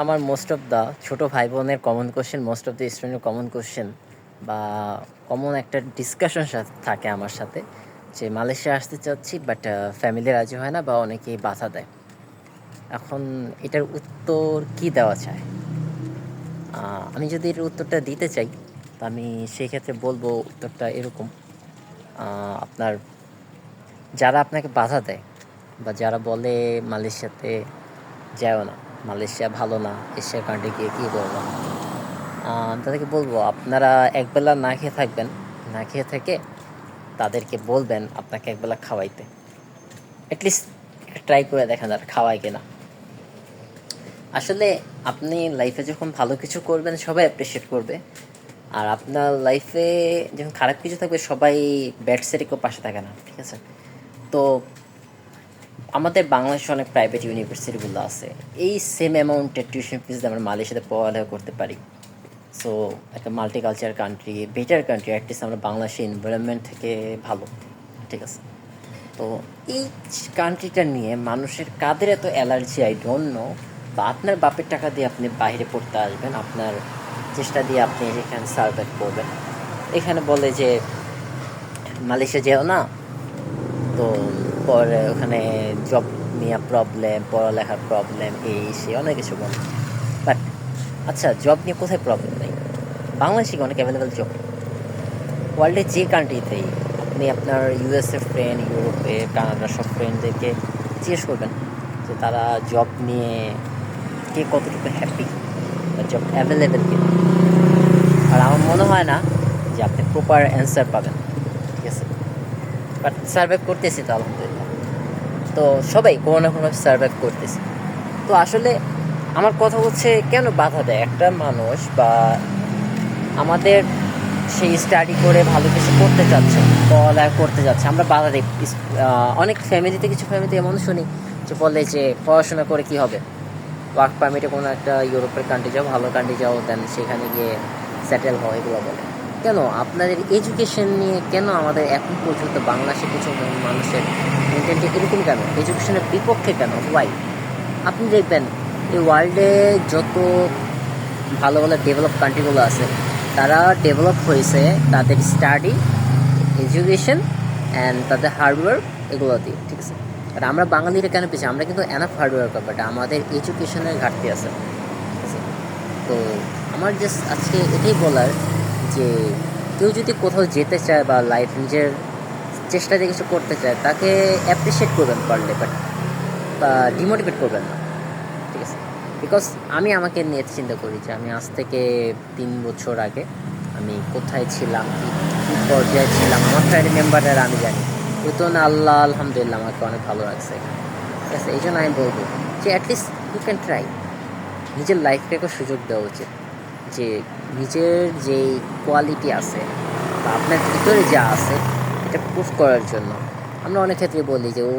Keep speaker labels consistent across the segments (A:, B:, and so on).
A: আমার most of the ছোটো ভাই বোনের common question most of the স্টুডেন্টের কমন কোশ্চেন বা কমন একটা ডিসকাশন থাকে আমার সাথে যে মালয়েশিয়া আসতে চাচ্ছি বাট ফ্যামিলি রাজি হয় না বা অনেকেই বাধা দেয়। এখন এটার উত্তর কি দেওয়া চায় আমি যদি এর উত্তরটা দিতে চাই, তো আমি সেই ক্ষেত্রে বলব উত্তরটা এরকম। আপনার যারা আপনাকে বাধা দেয় বা যারা বলে মালয়েশিয়াতে যাও না মালয়েশিয়া ভালো না, এশিয়া কান্ট্রি গিয়ে কী করব? তাদেরকে বলব, আপনারা একবেলা না খেয়ে থাকবেন, না খেয়ে থেকে তাদেরকে বলবেন আপনাকে একবেলা খাওয়াইতে। অ্যাটলিস্ট ট্রাই করে দেখেন আর খাওয়ায় কিনা। আসলে আপনি লাইফে যখন ভালো কিছু করবেন, সবাই অ্যাপ্রিসিয়েট করবে। আর আপনার লাইফে যখন খারাপ কিছু থাকবে, সবাই ব্যাড কেউ পাশে থাকে না, ঠিক আছে? তো আমাদের বাংলাদেশে অনেক প্রাইভেট ইউনিভার্সিটিগুলো আছে। এই সেম অ্যামাউন্টের টিউশন ফিস দিয়ে আমরা মালয়েশিয়াতে পড়ালেখা করতে পারি। সো একটা multiculture country better country at least আমরা বাংলাদেশের এনভায়রনমেন্ট থেকে ভালো, ঠিক আছে? তো এই কান্ট্রিটা নিয়ে মানুষের কাদের এত অ্যালার্জি আই ডোন্ট নো বা আপনার বাপের টাকা দিয়ে আপনি বাইরে পড়তে আসবেন, আপনার চেষ্টা দিয়ে আপনি এখানে সার্ভাইভ করবেন। এখানে বলে যে, মালয়েশিয়া যেও না, তো পরে ওখানে জব নিয়ে প্রবলেম পড়ালেখার প্রবলেম এই, সে, অনেক কিছু বলে। বাট আচ্ছা জব নিয়ে কোথায় প্রবলেম নেই? বাংলাদেশে অনেক অ্যাভেলেবেল জব ওয়ার্ল্ডের যে কান্ট্রিতেই আপনি আপনার ইউএসএ ফ্রেন্ড ইউরোপে কানাডা সব ফ্রেন্ডদেরকে জিজ্ঞেস করবেন যে তারা জব নিয়ে কে কতটুকু হ্যাপি বা জব অ্যাভেলেবেল কিনা। আর আমার মনে হয় না যে আপনি প্রপার অ্যান্সার পাবেন, ঠিক আছে? বাট সার্ভাইভ করতেছি তো, আলহামদুলিল্লাহ। তো সবাই কোনো না কোনো সার্ভাইভ করতেছি। তো আসলে আমার কথা হচ্ছে, কেন বাধা দেয়? একটা মানুষ বা আমাদের সেই স্টাডি করে ভালো কিছু করতে চাচ্ছে, পড়ালেখা করতে যাচ্ছে আমরা বাধা দিই। অনেক ফ্যামিলিতে কিছু ফ্যামিলিতে এমন শুনি যে বলে যে পড়াশোনা করে কি হবে? ওয়ার্ক পারমিটে কোনো একটা ইউরোপের কান্ট্রি যাও, ভালো কান্ট্রি যাও দেন সেখানে গিয়ে সেটেল হও, এগুলো বলে। কেন? আপনাদের এডুকেশন নিয়ে কেন আমাদের এখন পর্যন্ত বাংলাদেশে কিছু মানুষের মেন্টালিটি এরকম কেন? এডুকেশনের বিপক্ষে কেন? ওয়াই আপনি দেখবেন, এই ওয়ার্ল্ডে যত ভালো ভালো ডেভেলপ কান্ট্রিগুলো আছে, তারা ডেভেলপ হয়েছে তাদের স্টাডি এডুকেশন অ্যান্ড তাদের হার্ডওয়ার্ক এগুলো দিয়ে, ঠিক আছে? আর আমরা বাঙালিরা কেন পিছিয়ে আমরা কিন্তু এনাফ হার্ডওয়ার্ক বাট আমাদের এডুকেশনের ঘাটতি আছে, ঠিক আছে? তো আমার জাস্ট আজকে এটাই বলার যে কেউ যদি কোথাও যেতে চায় বা লাইফ নিজের চেষ্টা দিয়ে কিছু করতে চায়, তাকে অ্যাপ্রিসিয়েট করবেন পারলে বাট বা ডিমোটিভেট করবেন না। ঠিক আছে? বিকজ আমি আমাকে নিয়ে চিন্তা করি যে আমি আজ থেকে তিন বছর আগে আমি কোথায় ছিলাম, কি পর্যায়ে ছিলাম, আমার ফ্যামিলি মেম্বাররা আমি জানি। ওই না, আল্লাহ, আলহামদুলিল্লাহ আমাকে অনেক ভালো লাগছে ঠিক আছে? এই জন্য আমি বলব যে অ্যাটলিস্ট ইউ ক্যান ট্রাই নিজের লাইফটাকে সুযোগ দেওয়া উচিত যে নিজের যে কোয়ালিটি আছে বা আপনার ভিতরে যা আছে, এটা প্রুফ করার জন্য। আমরা অনেক ক্ষেত্রে বলি যে, ও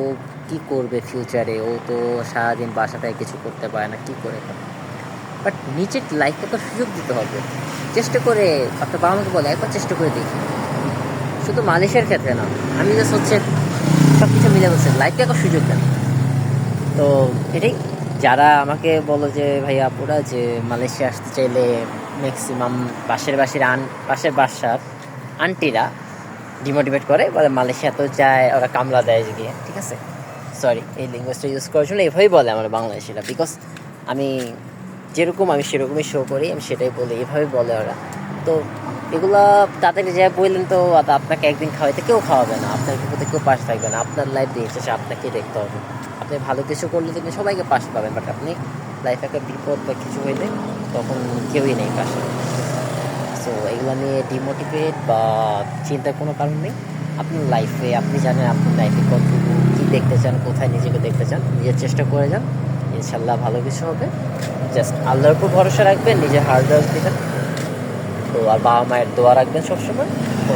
A: কি করবে ফিউচারে ও তো সারাদিন বাসাটায় কিছু করতে পারে না, কী করে বাট নিজের লাইফটাকে সুযোগ দিতে হবে। চেষ্টা করে, আপনার বাবা মাকে বলে, একবার চেষ্টা করে দেখি। শুধু মালয়েশিয়ার ক্ষেত্রে না, আমি জাস্ট হচ্ছে সব কিছু মিলে বলছে লাইফটাকে সুযোগ দেন। তো এটাই। যারা আমাকে বলো যে ভাই আপুরা যে মালয়েশিয়া আসতে চাইলে ম্যাক্সিমাম পাশের বাসির আন, পাশের বাসার আন্টিরা ডিমোটিভেট করে, বলে মালয়েশিয়া তো যায়, ওরা কামলা দেয় গিয়ে, ঠিক আছে? সরি এই ল্যাঙ্গুয়েজটা ইউজ করার জন্য এভাবেই বলে আমার বাংলাদেশিরা বিকজ আমি যেরকম আমি সেরকমই শো করি, আমি সেটাই বলি, এভাবেই বলে ওরা। তো এগুলো তাদের যা বললেন তো আপনাকে একদিন খাওয়াইতে কেউ খাওয়াবে না, আপনার বিপদে কেউ পাশে থাকবে না, আপনার লাইফ দিন শেষে আপনাকে দেখতে হবে। আপনি ভালো কিছু করলে দেখবেন সবাইকে পাশে পাবেন বাট আপনি লাইফে একটা বিপদ বা কিছু হইলে তখন কেউই নেই পাশে সো এগুলো নিয়ে ডিমোটিভেট বা চিন্তার কোনো কারণ নেই। আপনার লাইফে আপনি জানেন আপনার লাইফে কতটুকু কী দেখতে চান, কোথায় নিজেকে দেখতে চান, নিজের চেষ্টা করে যান। ইনশাল্লাহ ভালো কিছু হবে। জাস্ট আল্লাহর উপর ভরসা রাখবেন, নিজের হার্ড ওয়ার্ক দিবেন তো আর বাবা মায়ের দোয়া রাখবেন সবসময়। তো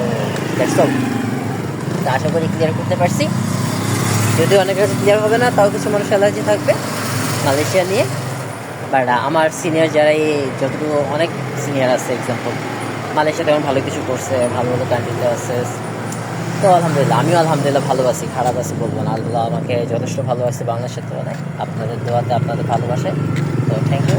A: আশা করি ক্লিয়ার করতে পারছি। যদিও অনেক কাছে ক্লিয়ার হবে না, তাও কিছু মানুষ অ্যালার্জি থাকবে। মালয়েশিয়া নিয়ে। বাট আমার সিনিয়র যারা এই যতটুকু অনেক সিনিয়র আছে এক্সাম্পল মালয়েশিয়াতে এখন ভালো কিছু করছে, ভালো ভালো কান্ট্রিতে আছে। তো আলহামদুলিল্লাহ, আমিও আলহামদুলিল্লাহ ভালো আছি খারাপ আছি বলব না। আল্লাহ আমাকে যথেষ্ট ভালোবাসে বাংলাদেশের তুলনায়। আপনাদের দোয়াতে আপনাদের ভালোবাসে। তো থ্যাংক ইউ